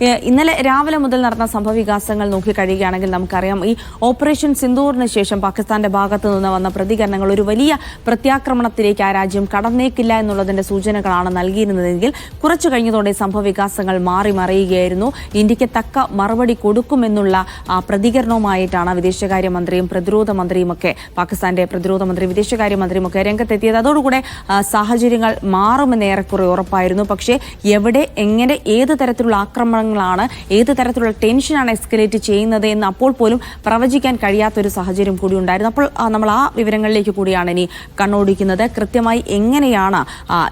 ഇന്നലെ രാവിലെ മുതൽ നടന്ന സംഭവ വികാസങ്ങൾ നോക്കിക്കഴിയുകയാണെങ്കിൽ നമുക്കറിയാം ഈ ഓപ്പറേഷൻ സിന്ദൂറിന് ശേഷം പാകിസ്ഥാന്റെ ഭാഗത്തു നിന്ന് വന്ന പ്രതികരണങ്ങൾ ഒരു വലിയ പ്രത്യാക്രമണത്തിലേക്ക് ആ രാജ്യം കടന്നേക്കില്ല എന്നുള്ളതിന്റെ സൂചനകളാണ് നൽകിയിരുന്നതെങ്കിൽ കുറച്ചു കഴിഞ്ഞതോടെ സംഭവ വികാസങ്ങൾ മാറി മറിയുകയായിരുന്നു. ഇന്ത്യയ്ക്ക് തക്ക മറുപടി കൊടുക്കുമെന്നുള്ള ആ, പ്രതികരണവുമായിട്ടാണ് വിദേശകാര്യമന്ത്രിയും പ്രതിരോധ മന്ത്രിയുമൊക്കെ പാകിസ്ഥാന്റെ പ്രതിരോധ മന്ത്രി വിദേശകാര്യമന്ത്രിയും ഒക്കെ രംഗത്തെത്തിയത്. അതോടുകൂടെ സാഹചര്യങ്ങൾ മാറുമെന്ന് ഏറെക്കുറെ ഉറപ്പായിരുന്നു. പക്ഷേ എവിടെ എങ്ങനെ ഏത് തരത്തിലുള്ള ആക്രമണങ്ങളാണ് ഏത് തരത്തിലുള്ള ടെൻഷനാണ് എസ്കലേറ്റ് ചെയ്യുന്നത് എന്ന് അപ്പോൾ പോലും പ്രവചിക്കാൻ കഴിയാത്ത ഒരു സാഹചര്യം കൂടി ഉണ്ടായിരുന്നു. അപ്പോൾ നമ്മൾ ആ വിവരങ്ങളിലേക്ക് കൂടിയാണ് ഇനി കണ്ണോടിക്കുന്നത്. കൃത്യമായി എങ്ങനെയാണ്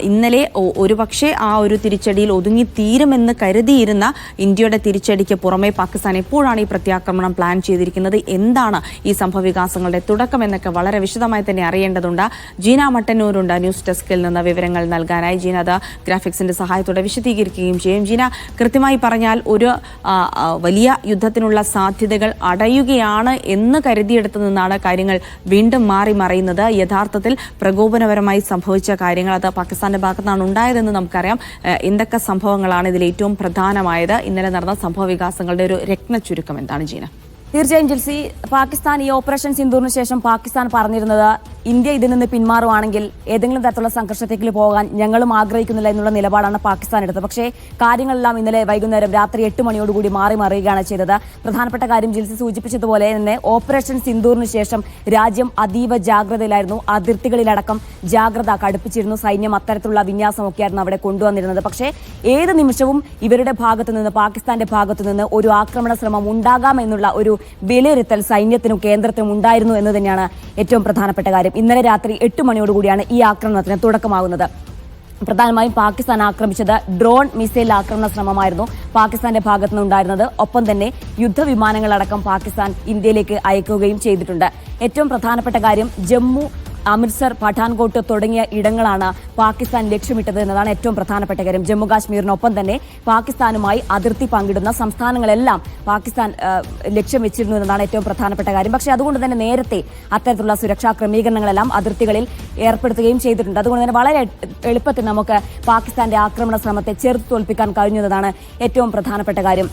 ഇന്നലെ ഒരുപക്ഷെ ആ ഒരു തിരിച്ചടിയിൽ ഒതുങ്ങി തീരുമെന്ന് കരുതിയിരുന്ന ഇന്ത്യയുടെ തിരിച്ചടിക്ക് പുറമെ പാകിസ്ഥാൻ എപ്പോഴാണ് ഈ പ്രത്യാക്രമണം പ്ലാൻ ചെയ്തിരിക്കുന്നത്? എന്താണ് ഈ സംഭവവികാസങ്ങളുടെ തുടക്കം എന്നൊക്കെ വളരെ വിശദമായി തന്നെ അറിയേണ്ടതുണ്ട്. ജീന മട്ടന്നൂരുണ്ട്. ന്യൂസ് ഡെസ്കിൽ നിന്ന് വിവരങ്ങൾ നൽകാനായി ജീന ഗ്രാഫിക്സിന്റെ സഹായത്തോടെ വിശദീകരിക്കുകയും ചെയ്യും. ജീന കൃത്യമായി പറഞ്ഞാൽ ഒരു വലിയ യുദ്ധത്തിനുള്ള സാധ്യതകൾ അടയുകയാണ് എന്ന് കരുതിയെടുത്തു നിന്നാണ് കാര്യങ്ങൾ വീണ്ടും മാറി മറയുന്നത്. യഥാർത്ഥത്തിൽ പ്രകോപനപരമായി സംഭവിച്ച കാര്യങ്ങൾ അത് പാകിസ്ഥാന്റെ ഭാഗത്താണ് ഉണ്ടായതെന്ന് നമുക്കറിയാം. എന്തൊക്കെ സംഭവങ്ങളാണ് ഇതിൽ ഏറ്റവും പ്രധാനമായത്? ഇന്നലെ നടന്ന സംഭവ വികാസങ്ങളുടെ ഒരു രത്ന ചുരുക്കം എന്താണ് ജീന? തീർച്ചയായും ജിൽസി പാകിസ്ഥാൻ ഈ ഓപ്പറേഷൻ സിന്ദൂറിന് ശേഷം പാകിസ്ഥാൻ പറഞ്ഞിരുന്നത് ഇന്ത്യ ഇതിൽ നിന്ന് പിന്മാറുവാണെങ്കിൽ ഏതെങ്കിലും തരത്തിലുള്ള സംഘർഷത്തേക്ക് പോകാൻ ഞങ്ങളും ആഗ്രഹിക്കുന്നില്ല എന്നുള്ള നിലപാടാണ് പാകിസ്ഥാൻ എടുത്തത്. പക്ഷേ കാര്യങ്ങളെല്ലാം ഇന്നലെ വൈകുന്നേരം രാത്രി എട്ട് മണിയോടുകൂടി മാറി മറിയുകയാണ് ചെയ്തത്. പ്രധാനപ്പെട്ട കാര്യം ജിൽസി സൂചിപ്പിച്ചതുപോലെ തന്നെ ഓപ്പറേഷൻ സിന്ദൂറിന് ശേഷം രാജ്യം അതീവ ജാഗ്രതയിലായിരുന്നു. അതിർത്തികളിലടക്കം ജാഗ്രത കടുപ്പിച്ചിരുന്നു. സൈന്യം അത്തരത്തിലുള്ള വിന്യാസമൊക്കെയായിരുന്നു അവിടെ കൊണ്ടുവന്നിരുന്നത്. പക്ഷേ ഏത് നിമിഷവും ഇവരുടെ ഭാഗത്തു നിന്ന് പാകിസ്ഥാന്റെ ഭാഗത്തു നിന്ന് ഒരു ആക്രമണ ശ്രമം ഉണ്ടാകാമെന്നുള്ള ഒരു വിലയിരുത്തൽ സൈന്യത്തിനും കേന്ദ്രത്തിനും ഉണ്ടായിരുന്നു എന്ന് തന്നെയാണ് ഏറ്റവും പ്രധാനപ്പെട്ട കാര്യം. ഇന്നലെ രാത്രി എട്ട് മണിയോടുകൂടിയാണ് ഈ ആക്രമണത്തിന് തുടക്കമാകുന്നത്. പ്രധാനമായും പാകിസ്ഥാൻ ആക്രമിച്ചത് ഡ്രോൺ മിസൈൽ ആക്രമണ ശ്രമമായിരുന്നു പാകിസ്ഥാന്റെ ഭാഗത്തു നിന്നുണ്ടായിരുന്നത്. ഒപ്പം തന്നെ യുദ്ധവിമാനങ്ങളടക്കം പാകിസ്ഥാൻ ഇന്ത്യയിലേക്ക് അയക്കുകയും ചെയ്തിട്ടുണ്ട്. ഏറ്റവും പ്രധാനപ്പെട്ട കാര്യം ജമ്മു അമൃത്സർ പഠാൻകോട്ട് തുടങ്ങിയ ഇടങ്ങളാണ് പാകിസ്ഥാൻ ലക്ഷ്യമിട്ടത് എന്നതാണ് ഏറ്റവും പ്രധാനപ്പെട്ട കാര്യം. ജമ്മു കാശ്മീരിനൊപ്പം തന്നെ പാകിസ്ഥാനുമായി അതിർത്തി പങ്കിടുന്ന സംസ്ഥാനങ്ങളെല്ലാം പാകിസ്ഥാൻ ലക്ഷ്യം വെച്ചിരുന്നു എന്നതാണ് ഏറ്റവും പ്രധാനപ്പെട്ട കാര്യം. പക്ഷേ അതുകൊണ്ട് തന്നെ നേരത്തെ അത്തരത്തിലുള്ള സുരക്ഷാ ക്രമീകരണങ്ങളെല്ലാം അതിർത്തികളിൽ ഏർപ്പെടുത്തുകയും ചെയ്തിട്ടുണ്ട്. അതുകൊണ്ട് തന്നെ വളരെ എളുപ്പത്തിൽ നമുക്ക് പാകിസ്ഥാന്റെ ആക്രമണ ശ്രമത്തെ ചെറുത്തു തോൽപ്പിക്കാൻ കഴിഞ്ഞു എന്നതാണ് ഏറ്റവും പ്രധാനപ്പെട്ട കാര്യം.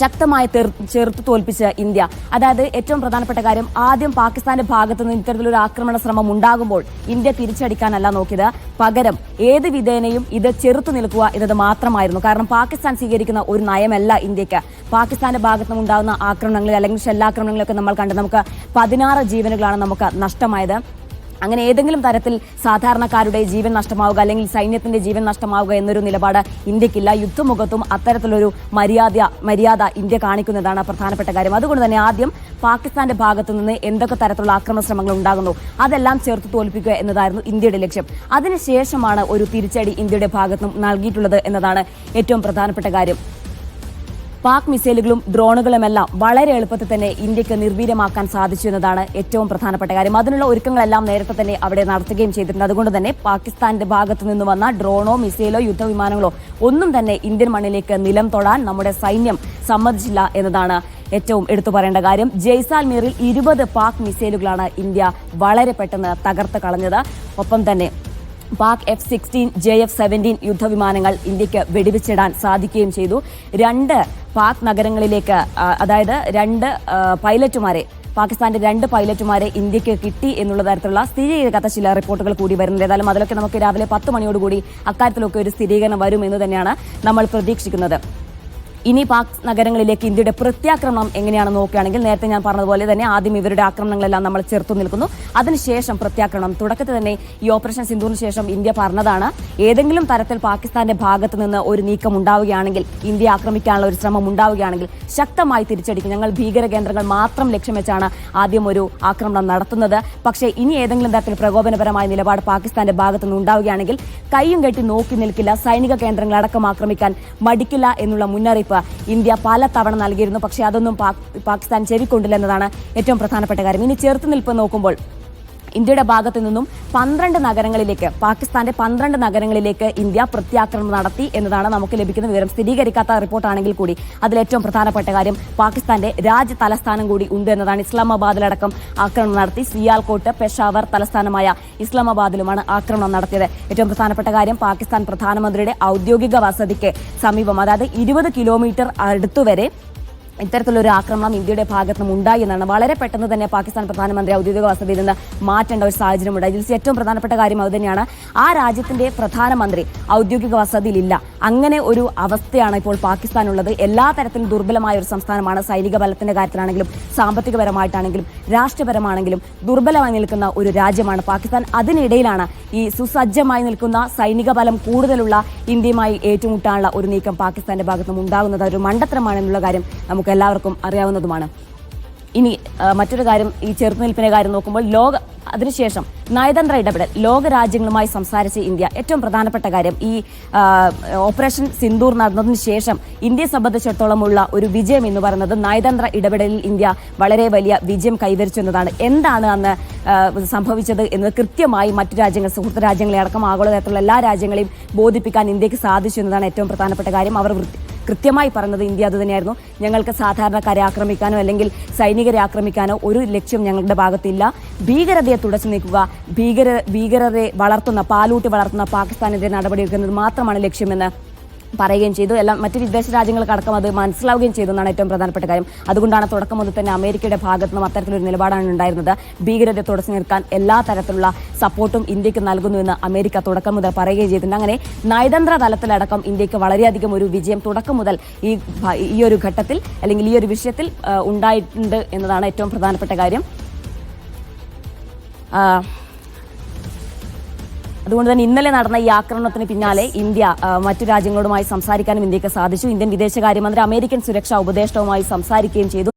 ശക്തമായി ചെറുത്ത് തോൽപ്പിച്ച് ഇന്ത്യ. അതായത് ഏറ്റവും പ്രധാനപ്പെട്ട കാര്യം ആദ്യം പാകിസ്ഥാന്റെ ഭാഗത്തു നിന്ന് ഇത്തരത്തിലൊരു ആക്രമണ ശ്രമം ഉണ്ടാകുമ്പോൾ ഇന്ത്യ തിരിച്ചടിക്കാനല്ല നോക്കിയത്. പകരം ഏത് വിധേനയും ഇത് ചെറുത്തു നിൽക്കുക എന്നത് മാത്രമായിരുന്നു. കാരണം പാകിസ്ഥാൻ സ്വീകരിക്കുന്ന ഒരു നയമല്ല ഇന്ത്യയ്ക്ക്. പാകിസ്ഥാന്റെ ഭാഗത്തു നിന്നുണ്ടാകുന്ന ആക്രമണങ്ങളിൽ അല്ലെങ്കിൽ ഷെല്ലാക്രമണങ്ങളൊക്കെ നമ്മൾ കണ്ട് നമുക്ക് പതിനാറ് ജീവനുകളാണ് നമുക്ക് നഷ്ടമായത്. അങ്ങനെ ഏതെങ്കിലും തരത്തിൽ സാധാരണക്കാരുടെ ജീവൻ നഷ്ടമാവുക അല്ലെങ്കിൽ സൈന്യത്തിന്റെ ജീവൻ നഷ്ടമാവുക എന്നൊരു നിലപാട് ഇന്ത്യക്കില്ല. യുദ്ധമുഖത്തും അത്തരത്തിലൊരു മര്യാദ മര്യാദ ഇന്ത്യ കാണിക്കുന്നതാണ് പ്രധാനപ്പെട്ട കാര്യം. അതുകൊണ്ട് തന്നെ ആദ്യം പാകിസ്ഥാന്റെ ഭാഗത്തു നിന്ന് എന്തൊക്കെ തരത്തിലുള്ള ആക്രമണ ശ്രമങ്ങൾ ഉണ്ടാകുന്നു അതെല്ലാം ചേർത്ത് തോൽപ്പിക്കുക എന്നതായിരുന്നു ഇന്ത്യയുടെ ലക്ഷ്യം. അതിനുശേഷമാണ് ഒരു തിരിച്ചടി ഇന്ത്യയുടെ ഭാഗത്തും നൽകിയിട്ടുള്ളത് എന്നതാണ് ഏറ്റവും പ്രധാനപ്പെട്ട കാര്യം. പാക് മിസൈലുകളും ഡ്രോണുകളുമെല്ലാം വളരെ എളുപ്പത്തിൽ തന്നെ ഇന്ത്യയ്ക്ക് നിർവീര്യമാക്കാൻ സാധിച്ചു എന്നതാണ് ഏറ്റവും പ്രധാനപ്പെട്ട കാര്യം. അതിനുള്ള ഒരുക്കങ്ങളെല്ലാം നേരത്തെ തന്നെ അവിടെ നടത്തുകയും ചെയ്തിട്ടുണ്ട്. അതുകൊണ്ട് തന്നെ പാകിസ്ഥാന്റെ ഭാഗത്തു നിന്ന് വന്ന ഡ്രോണോ മിസൈലോ യുദ്ധവിമാനങ്ങളോ ഒന്നും തന്നെ ഇന്ത്യൻ മണ്ണിലേക്ക് നിലം തൊടാൻ നമ്മുടെ സൈന്യം സമ്മതിച്ചില്ല എന്നതാണ് ഏറ്റവും എടുത്തു പറയേണ്ട കാര്യം. ജയ്സാൽമീറിൽ ഇരുപത് പാക് മിസൈലുകളാണ് ഇന്ത്യ വളരെ പെട്ടെന്ന് തകർത്ത് കളഞ്ഞത്. ഒപ്പം തന്നെ Pak F sixteen J F seventeen യുദ്ധവിമാനങ്ങൾ ഇന്ത്യയ്ക്ക് വെടിവെച്ചിടാൻ സാധിക്കുകയും ചെയ്തു. രണ്ട് പാക് നഗരങ്ങളിലേക്ക് അതായത് രണ്ട് പൈലറ്റുമാരെ പാകിസ്ഥാന്റെ രണ്ട് പൈലറ്റുമാരെ ഇന്ത്യയ്ക്ക് കിട്ടി എന്നുള്ള തരത്തിലുള്ള സ്ഥിരീകരിക്കാത്ത ചില റിപ്പോർട്ടുകൾ കൂടി വരുന്നുണ്ട്. ഏതായാലും അതിലൊക്കെ നമുക്ക് രാവിലെ പത്ത് മണിയോടുകൂടി അക്കാര്യത്തിലൊക്കെ ഒരു സ്ഥിരീകരണം വരും എന്ന് തന്നെയാണ് നമ്മൾ പ്രതീക്ഷിക്കുന്നത്. ഇനി പാക് നഗരങ്ങളിലേക്ക് ഇന്ത്യയുടെ പ്രത്യാക്രമണം എങ്ങനെയാണ് നോക്കുകയാണെങ്കിൽ നേരത്തെ ഞാൻ പറഞ്ഞതുപോലെ തന്നെ ആദ്യം ഇവരുടെ ആക്രമണങ്ങളെല്ലാം നമ്മൾ ചെറുത്തു നിൽക്കുന്നു. അതിനുശേഷം പ്രത്യാക്രമണം. തുടക്കത്തിൽ തന്നെ ഈ ഓപ്പറേഷൻ സിന്ധുവിന് ശേഷം ഇന്ത്യ പറഞ്ഞതാണ് ഏതെങ്കിലും തരത്തിൽ പാകിസ്ഥാന്റെ ഭാഗത്ത് നിന്ന് ഒരു നീക്കം ഉണ്ടാവുകയാണെങ്കിൽ ഇന്ത്യ ആക്രമിക്കാനുള്ള ഒരു ശ്രമം ഉണ്ടാവുകയാണെങ്കിൽ ശക്തമായി തിരിച്ചടിക്കും. ഞങ്ങൾ ഭീകര കേന്ദ്രങ്ങൾ മാത്രം ലക്ഷ്യം വെച്ചാണ് ആദ്യം ഒരു ആക്രമണം നടത്തുന്നത്. പക്ഷേ ഇനി ഏതെങ്കിലും തരത്തിൽ പ്രകോപനപരമായ നിലപാട് പാകിസ്ഥാന്റെ ഭാഗത്ത് നിന്ന് ഉണ്ടാവുകയാണെങ്കിൽ കൈയും കെട്ടി നോക്കി നിൽക്കില്ല. സൈനിക കേന്ദ്രങ്ങൾ അടക്കം ആക്രമിക്കാൻ മടിക്കില്ല എന്നുള്ള മുന്നറിയിപ്പ് ഇന്ത്യ പല തവണ നൽകിയിരുന്നു. പക്ഷേ അതൊന്നും പാക്- പാകിസ്ഥാൻ ചെവിക്കൊണ്ടില്ല എന്നതാണ് ഏറ്റവും പ്രധാനപ്പെട്ട കാര്യം. ഇനി ചെറുത്തുനിൽപ്പ് നോക്കുമ്പോൾ ഇന്ത്യയുടെ ഭാഗത്തു നിന്നും പന്ത്രണ്ട് നഗരങ്ങളിലേക്ക് പാകിസ്ഥാന്റെ പന്ത്രണ്ട് നഗരങ്ങളിലേക്ക് ഇന്ത്യ പ്രത്യാക്രമണം നടത്തി എന്നതാണ് നമുക്ക് ലഭിക്കുന്ന വിവരം. സ്ഥിരീകരിക്കാത്ത റിപ്പോർട്ടാണെങ്കിൽ കൂടി അതിലേറ്റവും പ്രധാനപ്പെട്ട കാര്യം പാകിസ്ഥാന്റെ രാജ്യ തലസ്ഥാനം കൂടി ഉണ്ട് എന്നതാണ്. ഇസ്ലാമാബാദിലടക്കം ആക്രമണം നടത്തി സിയാൽകോട്ട് പെഷാവർ തലസ്ഥാനമായ ഇസ്ലാമാബാദിലുമാണ് ആക്രമണം നടത്തിയത്. ഏറ്റവും പ്രധാനപ്പെട്ട കാര്യം പാകിസ്ഥാൻ പ്രധാനമന്ത്രിയുടെ ഔദ്യോഗിക വസതിക്ക് സമീപം അതായത് ഇരുപത് കിലോമീറ്റർ അടുത്തുവരെ ഇത്തരത്തിലൊരു ആക്രമണം ഇന്ത്യയുടെ ഭാഗത്തു നിന്നും ഉണ്ടായി എന്നാണ്. വളരെ പെട്ടെന്ന് തന്നെ പാകിസ്ഥാൻ പ്രധാനമന്ത്രി ഔദ്യോഗിക വസതിയിൽ നിന്ന് മാറ്റേണ്ട ഒരു സാഹചര്യം ഉണ്ടായി. ഇതിൽ ഏറ്റവും പ്രധാനപ്പെട്ട കാര്യം അത് തന്നെയാണ്. ആ രാജ്യത്തിന്റെ പ്രധാനമന്ത്രി ഔദ്യോഗിക വസതിയിലില്ല. അങ്ങനെ ഒരു അവസ്ഥയാണ് ഇപ്പോൾ പാകിസ്ഥാനുള്ളത്. എല്ലാ തരത്തിലും ദുർബലമായ ഒരു സംസ്ഥാനമാണ്. സൈനിക ബലത്തിന്റെ കാര്യത്തിലാണെങ്കിലും സാമ്പത്തികപരമായിട്ടാണെങ്കിലും രാഷ്ട്രപരമാണെങ്കിലും ദുർബലമായി നിൽക്കുന്ന ഒരു രാജ്യമാണ് പാകിസ്ഥാൻ. അതിനിടയിലാണ് ഈ സുസജ്ജമായി നിൽക്കുന്ന സൈനിക ബലം കൂടുതലുള്ള ഇന്ത്യയുമായി ഏറ്റുമുട്ടാനുള്ള ഒരു നീക്കം പാകിസ്ഥാന്റെ ഭാഗത്തുനിന്നും ഉണ്ടാകുന്നത്. ഒരു മണ്ടത്തരമാണെന്നുള്ള കാര്യം നമുക്ക് എല്ലാവർക്കും അറിയാവുന്നതുമാണ്. ഇനി മറ്റൊരു കാര്യം ഈ ചെറുത്തുനിൽപ്പിന്റെ കാര്യം നോക്കുമ്പോൾ ലോക അതിനുശേഷം നയതന്ത്ര ഇടപെടൽ ലോക രാജ്യങ്ങളുമായി സംസാരിച്ച ഇന്ത്യ. ഏറ്റവും പ്രധാനപ്പെട്ട കാര്യം ഈ ഓപ്പറേഷൻ സിന്ദൂർ നടന്നതിന് ശേഷം ഇന്ത്യയെ സംബന്ധിച്ചിടത്തോളമുള്ള ഒരു വിജയം എന്ന് പറയുന്നത് നയതന്ത്ര ഇടപെടലിൽ ഇന്ത്യ വളരെ വലിയ വിജയം കൈവരിച്ചു എന്നതാണ്. എന്താണ് അന്ന് സംഭവിച്ചത് എന്ന് കൃത്യമായി മറ്റു രാജ്യങ്ങൾ സുഹൃത്ത് രാജ്യങ്ങളെ അടക്കം ആഗോളതലത്തിലുള്ള എല്ലാ രാജ്യങ്ങളെയും ബോധിപ്പിക്കാൻ ഇന്ത്യയ്ക്ക് സാധിച്ചു എന്നതാണ് ഏറ്റവും പ്രധാനപ്പെട്ട കാര്യം. അവർ കൃത്യമായി പറഞ്ഞത് ഇന്ത്യ അത് തന്നെയായിരുന്നു. ഞങ്ങൾക്ക് സാധാരണക്കാരെ ആക്രമിക്കാനോ അല്ലെങ്കിൽ സൈനികരെ ആക്രമിക്കാനോ ഒരു ലക്ഷ്യം ഞങ്ങളുടെ ഭാഗത്തില്ല. ഭീകരതയെ തുടച്ചു നീക്കുക ഭീകര ഭീകരരെ വളർത്തുന്ന പാലൂട്ടി വളർത്തുന്ന പാകിസ്ഥാനെതിരെ നടപടിയെടുക്കുന്നത് മാത്രമാണ് ലക്ഷ്യമെന്ന് പറയുകയും ചെയ്തു. എല്ലാം മറ്റ് വിദേശ രാജ്യങ്ങൾക്കടക്കം അത് മനസ്സിലാവുകയും ചെയ്തു എന്നാണ് ഏറ്റവും പ്രധാനപ്പെട്ട കാര്യം. അതുകൊണ്ടാണ് തുടക്കം മുതൽ തന്നെ അമേരിക്കയുടെ ഭാഗത്തു നിന്നും അത്തരത്തിലൊരു നിലപാടാണ് ഉണ്ടായിരുന്നത്. ഭീകരതയെ തുടച്ചു നിൽക്കാൻ എല്ലാ തരത്തിലുള്ള സപ്പോർട്ടും ഇന്ത്യയ്ക്ക് നൽകുന്നുവെന്ന് അമേരിക്ക തുടക്കം മുതൽ പറയുകയും ചെയ്തിട്ടുണ്ട്. അങ്ങനെ നയതന്ത്ര തലത്തിലടക്കം ഇന്ത്യയ്ക്ക് വളരെയധികം ഒരു വിജയം തുടക്കം മുതൽ ഈ ഈ ഒരു ഘട്ടത്തിൽ അല്ലെങ്കിൽ ഈ ഒരു വിഷയത്തിൽ ഉണ്ടായിട്ടുണ്ട് എന്നതാണ് ഏറ്റവും പ്രധാനപ്പെട്ട കാര്യം. അതുകൊണ്ട് തന്നെ ഇന്നലെ നടന്ന ഈ ആക്രമണത്തിന് പിന്നാലെ ഇന്ത്യ മറ്റു രാജ്യങ്ങളുമായി സംസാരിക്കാനും ഇന്ത്യയ്ക്ക് സാധിച്ചു. ഇന്ത്യൻ വിദേശകാര്യമന്ത്രി അമേരിക്കൻ സുരക്ഷാ ഉപദേഷ്ടാവുമായി സംസാരിക്കുകയും ചെയ്തു.